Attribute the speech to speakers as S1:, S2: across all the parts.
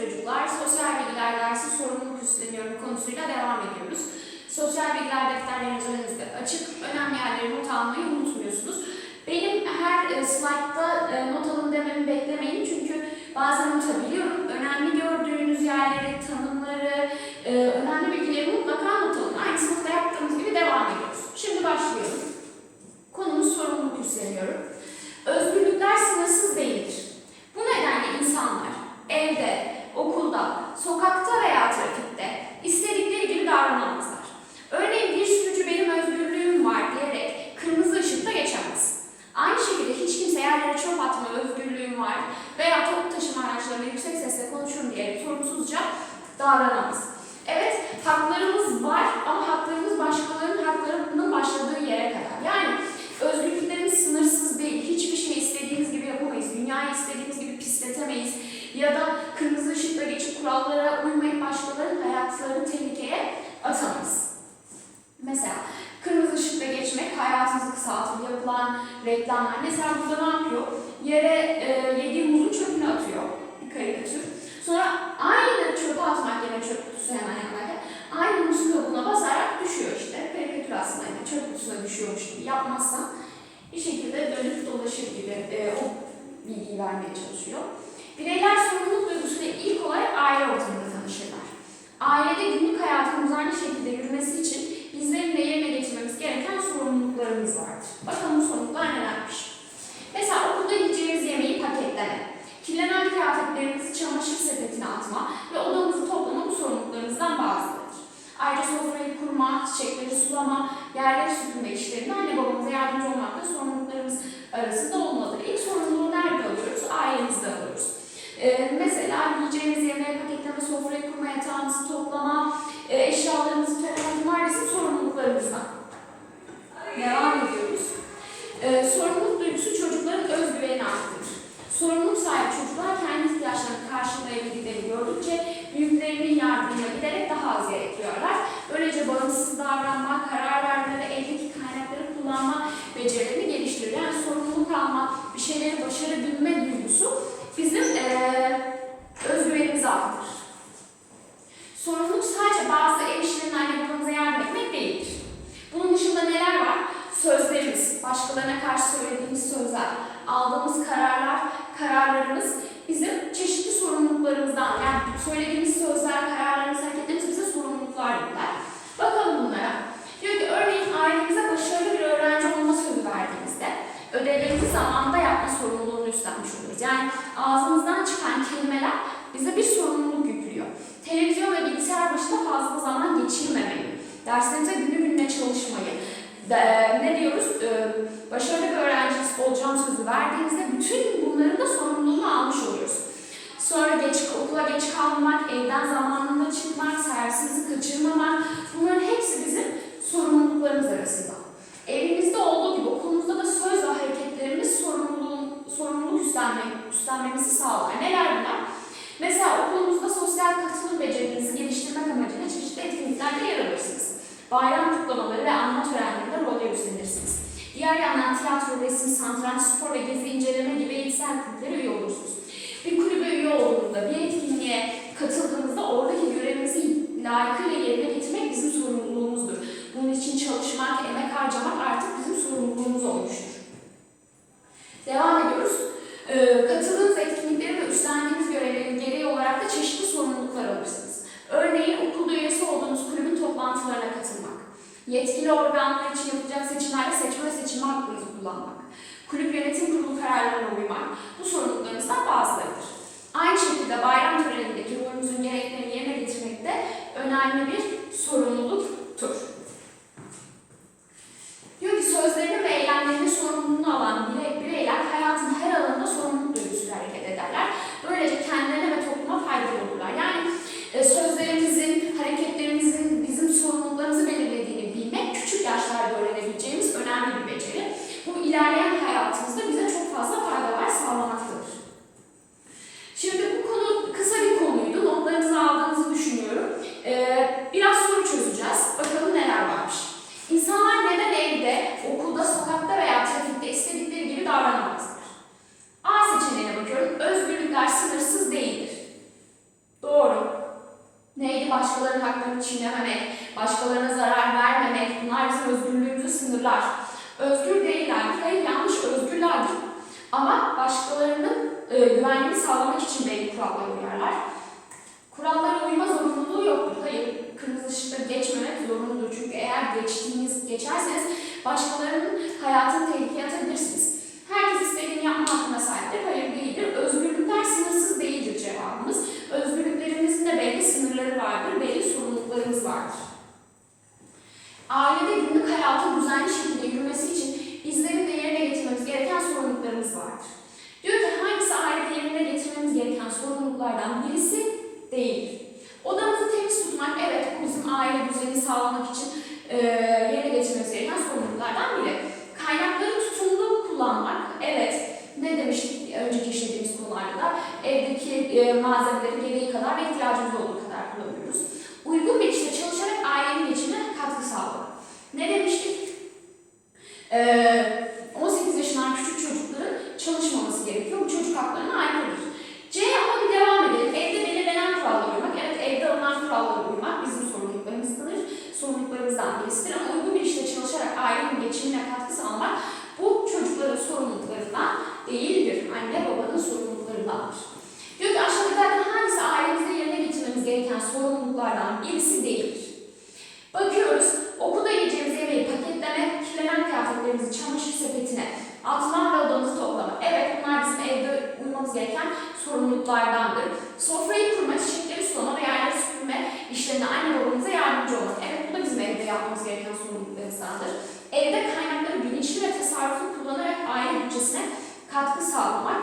S1: çocuklar. Sosyal bilgiler dersi sorumluluk üstleniyorum konusuyla devam ediyoruz. Sosyal bilgiler defterleriniz önünüzde açık. Önemli yerleri not almayı unutmuyorsunuz. Benim her e, slaytta e, not alın dememi beklemeyin çünkü bazen unutabiliyorum. Önemli gördüğünüz yerleri, tanımları, e, önemli bilgileri mutlaka not alın. Aynı sınıfta yaptığımız gibi devam ediyoruz. Şimdi başlayalım. Konumuz sorumluluk üstleniyorum. Özgürlükler sınırsız değildir. Bu nedenle insanlar evde, okulda, sokakta veya trafikte Mesela burada ne yapıyor? Yere e, yediği muzun çöpünü atıyor. Bir karikatür. Sonra aynı çöpe atmak yerine çöp kutusu hemen yanarken aynı muz kabuğuna basarak düşüyor işte. Karikatür aslında yani çöp kutusuna düşüyormuş gibi yapmazsan bir şekilde dönüp dolaşır gibi e, o bilgiyi vermeye çalışıyor. Bireyler sorumluluk duygusuyla ilk olarak aile ortamında tanışırlar. Ailede günlük hayatın düzenli şekilde yürümesi için bizlerin de yerine getirmemiz gereken sorumluluklarımız vardır. Bakalım bu sorumluluklar nelermiş? Mesela okulda yiyeceğiniz yemeği paketleme, kirlenen kıyafetlerinizi çamaşır sepetine atma ve odamızı toplama bu sorumluluklarımızdan bazılarıdır. Ayrıca kurma, çiçekleri sulama, yerleri süpürme işlerinde anne babamıza yardımcı olmak da sorumluluklarımız arasında olmalıdır. İlk sorumluluğu nerede alıyoruz? Ailemizde alıyoruz. Ee, mesela yiyeceğimiz yemeği paketleme, sofrayı kurma, yatağımızı toplama, e, eşyalarımızı toplama bunlar bizim sorumluluklarımızdan. Devam ediyoruz. Ee, sorumluluk duygusu çocukların özgüvenini arttırır. Sorumluluk sahibi çocuklar kendi ihtiyaçlarını karşılayabildiklerini gördükçe büyüklerinin yardımına giderek daha az gerek duyarlar. Böylece bağımsız davranma, karar verme ve eldeki kaynakları kullanma becerilerini geliştirir. Yani sorumluluk alma, bir şeyleri başarabilme duygusu bizim eee özgüvenimizi arttırır. Sorumluluk sadece bazı ev işlerinin anne babamıza yardım etmek değildir. Bunun dışında neler var? Sözlerimiz, başkalarına karşı söylediğimiz sözler, aldığımız kararlar, kararlarımız bizim çeşitli sorumluluklarımızdan. Yani söylediğimiz sözler, kararlarımız, hareketlerimiz bize sorumluluklar yükler. Bakalım bunlara. Diyor ki örneğin ailemize başarılı bir öğrenci olma sözü verdiğimizde ödevlerimizi zamanında yapma sorumluluğunu üstlenmiş oluruz. Yani ağzımızdan çıkan kelimeler bize bir sorumluluk yüklüyor. Televizyon ve bilgisayar başında fazla zaman geçirmemeyi, derslerimize günü gününe çalışmayı, de- ne diyoruz? Ee, başarılı bir öğrenci olacağım sözü verdiğimizde bütün bunların da sorumluluğunu almış oluyoruz. Sonra geç, okula geç kalmamak, evden zamanında çıkmak, servisi kaçırmamak bunların hepsi bizim sorumluluklarımız arasında. Evimizde olduğu gibi okulumuzda da söz ve hareketlerimiz sorumluluğun, sorumluluk üstlenme, üstlenmemizi sağlar. Neler bunlar? Mesela okulumuzda sosyal katılım becerinizi geliştirmek amacıyla çeşitli etkinliklerde yer alırsınız. Bayram kutlamaları ve anma üstlenirsiniz. Diğer yandan tiyatro, resim, santranç, spor ve gezi inceleme gibi eğitsel kulüplere üye olursunuz. Bir kulübe üye olduğunuzda, bir etkinliğe katıldığınızda oradaki görevinizi layıkıyla yerine getirmek bizim sorumluluğumuzdur. Bunun için çalışmak, emek harcamak artık bizim sorumluluğumuz olmuştur. Devam ediyoruz. Ee, katıldığınız etkinlikleri ve üstlendiğiniz görevlerin gereği olarak da çeşitli sorumluluklar alırsınız. Örneğin okulda üyesi olduğunuz kulübün toplantılarına katılmak, yetkili organlar için yapılacak seçimlerde seçme ve seçilme hakkınızı kullanmak, kulüp yönetim kurulu kararlarına uymak, bu sorumluluklarınızdan bazılarıdır. Aynı şekilde bayram törenindeki rolünüzün gereklerini yerine getirmek de önemli bir sorumluluktur. Diyor ki sözlerini ve eylemlerinin sorumluluğunu alan birey- bireyler hayatın her alanında sorumluluk duygusuyla hareket ederler. Böylece kendilerine ve topluma faydalı olurlar. Yani e, sözlerimizin, hareketlerimizin bizim sorumluluklarımızı belirlediğini bilmek küçük yaşlarda öğrenebileceğimiz önemli bir beceri. Bu ilerleyen hayatımızda bize çok fazla faydalar sağlamaktadır. Şimdi bu konu kısa bir konuydu. Notlarınızı aldığınızı düşünüyorum. Ee, biraz soru çözeceğiz. değil, başkalarının haklarını çiğnememek, başkalarına zarar vermemek, bunlar bizim özgürlüğümüzü sınırlar. Özgür değillerdir, hayır yanlış özgürlerdir. Ama başkalarının e, güvenliğini sağlamak için belli kurallara uyarlar. Kurallara uyma zorunluluğu yoktur. Hayır, kırmızı ışıkta geçmemek zorunludur. Çünkü eğer geçtiğiniz, geçerseniz başkalarının hayatını tehlikeye atabilirsiniz. Herkes istediğini yapma hakkına sahiptir. Hayır değildir. Özgürlükler sınırsız değildir cevabımız. Özgürlüklerimizin de belli sınırları vardır, belli sorumluluklarımız vardır. Ailede günlük hayatın düzenli şekilde yürümesi için bizlerin de yerine getirmemiz gereken sorumluluklarımız vardır. Diyor ki hangisi ailede yerine getirmemiz gereken sorumluluklardan birisi değildir. Odamızı temiz tutmak, evet bu bizim aile düzenini sağlamak için e, yerine getirmemiz gereken sorumluluklardan biri. Kaynakları tutumlu kullanmak, evet ne demiştik önceki işlediğimiz konularda da evdeki e, malzemeleri gereği kadar ve ihtiyacımız olduğu kadar kullanıyoruz. Uygun bir işte çalışarak ailenin geçimine katkı sağlamak. Ne demiştik? Ee, 18 yaşından küçük çocukların çalışmaması gerekiyor. Bu çocuk haklarına aykırıdır. C ama bir devam edelim. Evde belirlenen kurallara uymak. Evet evde alınan kurallara uymak bizim sorumluluklarımızdır. Sorumluluklarımızdan birisidir. Ama uygun bir işte çalışarak ailenin geçimine katkı sağlamak bu çocukların sorumluluklarından değildir. Anne babanın sorumluluklarındandır. Diyor ki aşağıdakilerden hangisi ailemizde yerine getirmemiz gereken sorumluluklardan birisi değildir? Bakıyoruz, okulda yiyeceğimiz yemeği paketlemek, kirlenen kıyafetlerimizi çamaşır sepetine atmak ve odamızı toplamak. Evet bunlar bizim evde uymamız gereken sorumluluklardandır. Sofrayı kurma, çiçekleri sulama ve yerleri süpürme işlerine anne babamıza yardımcı olmak. Evet bu da bizim evde yapmamız gereken sorumluluklarımızdandır. Evde kaynakları bilinçli ve tasarruflu kullanarak aile bütçesine katkı sağlamak.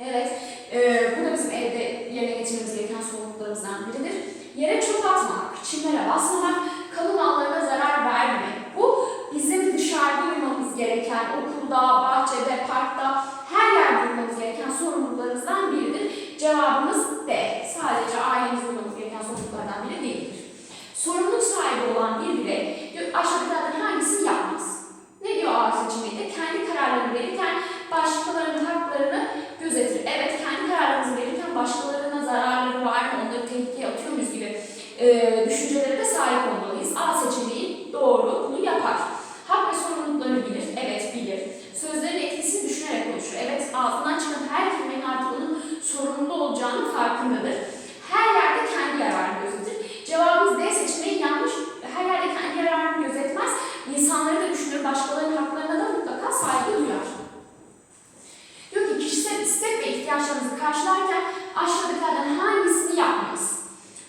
S1: Evet, e, bu da bizim evde yerine getirmemiz gereken sorumluluklarımızdan biridir. Yere çöp atmamak, çimlere basmamak, kamu mallarına zarar vermemek. Bu bizim dışarıda uymamız gereken, okulda, bahçede, parkta, her yerde uymamız gereken sorumluluklarımızdan biridir. Cevabımız D. Sadece ailemizde uymamız gereken sorumluluklardan biri değildir. Sorumluluk sahibi olan bir birey diyor, aşağıdakilerden hangisini yapmaz? Ne diyor ağır seçeneğinde? Kendi kararlarını verirken başkalarının haklarını gözetir. Evet, kendi kararlarımızı verirken başkalarına zararları var mı, onları tehlikeye atıyor muyuz gibi e, düşüncelere de sahip olmalıyız. A seçeneği doğru, bunu yapar. Hak ve sorumluluklarını bilir, evet bilir. Sözlerin etkisini düşünerek konuşur. Evet, ağzından çıkan her kelimenin artık onun sorumlu olacağının farkındadır. Her yerde kendi yararını gözetir. Cevabımız D seçeneği yanlış. Her yerde kendi yararını gözetmez. İnsanları da düşünür, başkalarının haklarına da mutlaka saygı duyar. Diyor ki kişisel istek ve ihtiyaçlarımızı karşılarken aşağıdakilerden hangisini yapmayız?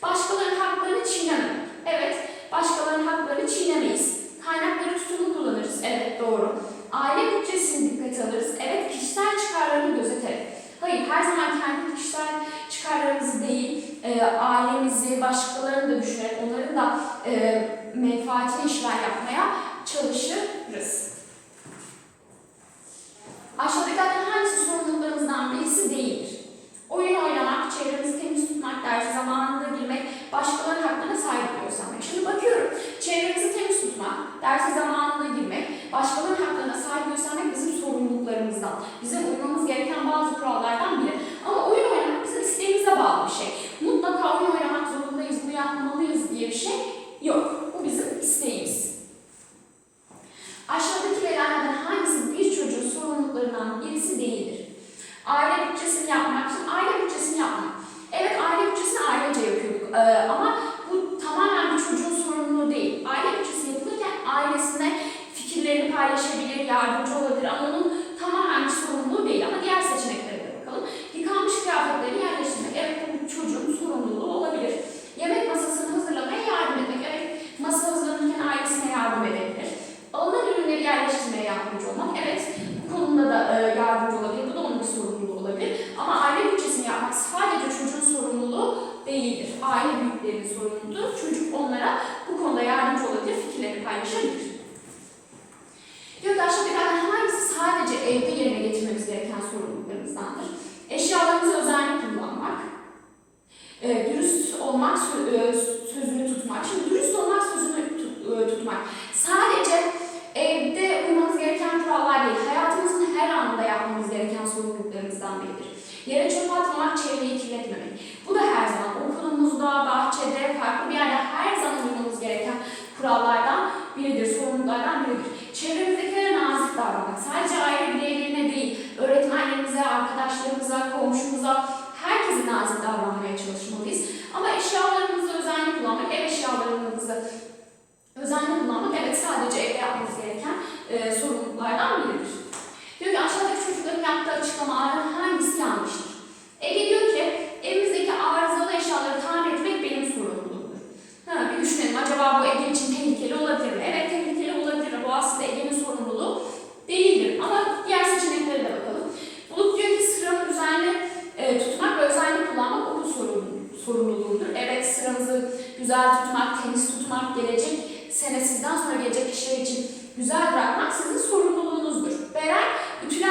S1: Başkalarının haklarını çiğnememek. Evet, başkalarının haklarını çiğnemeyiz. Kaynakları tutumlu kullanırız. Evet, doğru. Aile bütçesini dikkate alırız. Evet, kişisel çıkarlarını gözeterek. Hayır, her zaman kendi kişisel çıkarlarımızı değil, e, ailemizi, başkalarını da düşünerek, onların da e, menfaatine işler yapmaya çalışırız. Aşağıdakilerden hangisi sorumluluklarımızdan birisi değildir? Oyun oynamak, çevremizi temiz tutmak, derse zamanında girmek, başkalarının haklarına saygı göstermek. Şimdi bakıyorum, çevremizi temiz tutmak, derse zamanında girmek, başkalarının haklarına saygı göstermek bizim sorumluluklarımızdan. Bizim uymamız gereken bazı kurallardan biri. Ama oyun oynamak bizim isteğimize bağlı bir şey. Mutlaka oyun oynamak zorundayız, bunu yapmalıyız diye bir şey yok. Bu bizim isteğimiz. Aşağıdaki verilenlerden hangisi bir çocuğun sorumluluklarından birisi değildir? Aile bütçesini yapmak için aile bütçesini yapmak. Evet aile bütçesini ailece yapıyorduk Ee, ama bu tamamen bir çocuğun sorumluluğu değil. Aile bütçesi yapılırken ailesine fikirlerini paylaşabilir, yardımcı olabilir ama onun tamamen bir sorumluluğu değil. Ama diğer seçeneklere de bakalım. Yıkanmış kıyafetleri yerleştirmek. Evet bu çocuğun sorumluluğu olabilir. Yemek masasını hazırlamaya yardım etmek. Evet masa hazırlanırken ailesine yardım edebilir. Alınan ürünleri yerleştirmeye yardımcı olmak. Evet bu konuda da e, yardımcı olabilir. Bu da onun bir sorumluluğu olabilir. Ama aile bütçesini yapmak sadece çocuğun sorumluluğu değildir. Aile büyüklerinin sorumluluğudur. Çocuk onlara bu konuda yardımcı olabilir, fikirlerini paylaşabilir. Diyor ki aşağıdakilerden hangisi sadece evde yerine getirmemiz gereken sorumluluklarımızdandır? Eşyalarımızı özenli kullanmak, e, dürüst olmak, e, sözünü tutmak. Şimdi dürüst olmak, sözünü tut- e, tutmak. Sadece yaptıklarımızdan biridir. Yere çöp atmamak, çevreyi kirletmemek. Bu da her zaman okulumuzda, bahçede, farklı bir yerde her zaman uymamız gereken kurallardan biridir, sorumluluklardan biridir. Çevremizdekilere nazik davranmak, sadece aile bireylerine değil, öğretmenlerimize, arkadaşlarımıza, komşumuza, herkese nazik davranmaya çalışmalıyız. Ama eşyalarımızı özenli kullanmak, ev eşyalarımızı özenli kullanmak evet sadece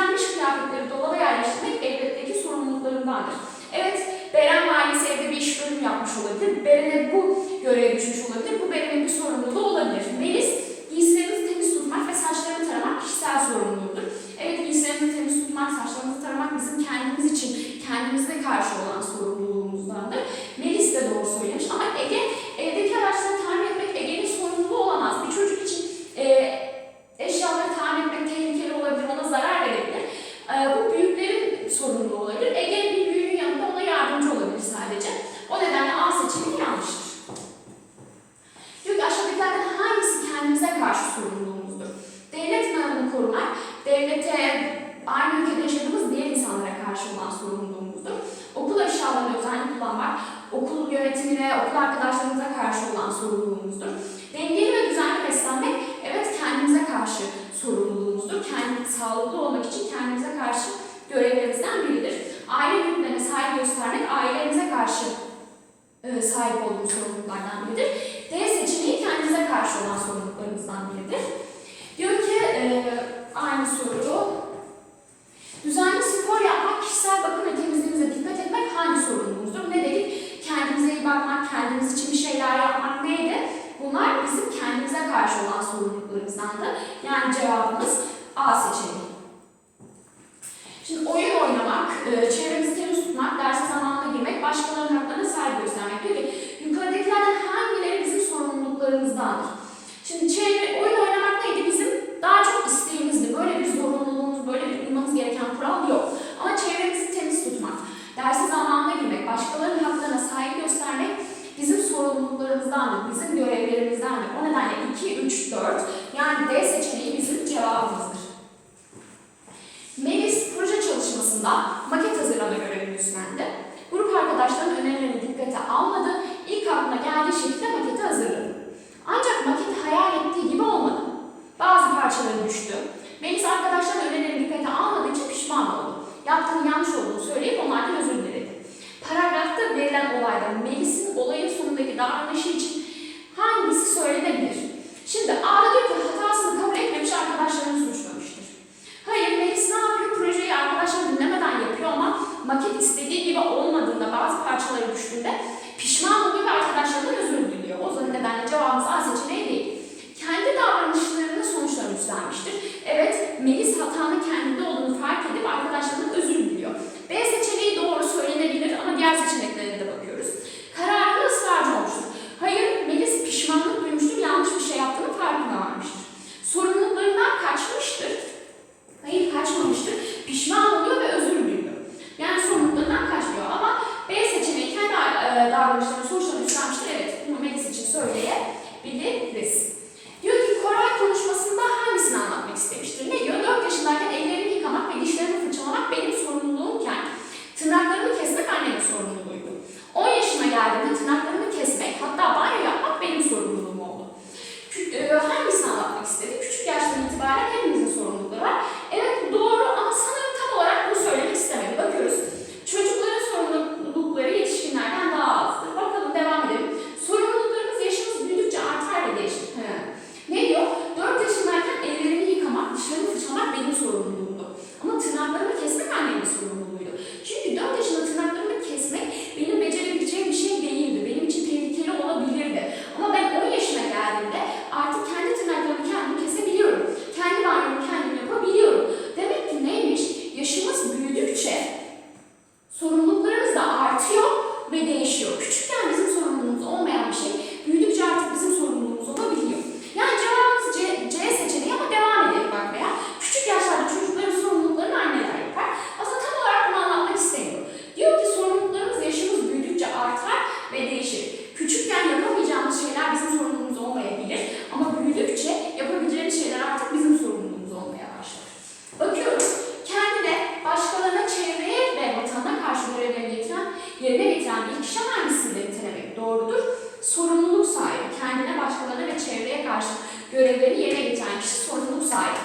S1: temizlenmiş kıyafetleri dolaba yerleştirmek elbette ki sorumluluklarındandır. Evet, Beren ve ailesi evde bir iş bölümü yapmış olabilir. Beren'e bu görev düşmüş olabilir. Bu Beren'in bir sorumluluğu olabilir. Melis için kendimize karşı görevlerimizden biridir. Aile büyüklerine saygı göstermek ailelerimize karşı e, sahip olduğumuz sorumluluklardan biridir. D seçeneği kendimize karşı olan sorumluluklarımızdan biridir. Diyor ki e, aynı soru Düzenli spor yapmak, kişisel bakım ve temizliğimize dikkat etmek hangi sorumluluğumuzdur? Ne dedik? Kendimize iyi bakmak, kendimiz için bir şeyler yapmak neydi? Bunlar bizim kendimize karşı olan sorumluluklarımızdan da. Yani cevabımız A seçeneği. Şimdi oyun oynamak, e, çevremizi temiz tutmak, dersi zamanında girmek, başkalarının haklarına saygı göstermek. Peki yukarıdakilerden hangileri bizim sorumluluklarımızdandır? Şimdi çevre, oyun arkadaşlara düştü. Melis arkadaşlar önerileri dikkate almadığı için pişman oldu. Yaptığının yanlış olduğunu söyleyip onlardan özür diledi. Paragrafta verilen olayda Melis'in olayın sonundaki davranışı için hangisi söylenebilir? Şimdi Ağrı diyor ki hatasını kabul etmemiş arkadaşlarını suçlamıştır. Hayır Melis ne yapıyor? Projeyi arkadaşlarını dinlemeden yapıyor ama maket istediği gibi olmadığında bazı parçaları düştüğünde pişman oluyor ve arkadaşlarından özür diliyor. O zaman nedenle cevabımız davranışların sonuçlanmıştır. Evet, bunu Melis için söyleyebiliriz. kendine, başkalarına ve çevreye karşı görevlerini yerine getiren kişi sorumluluk sahibi.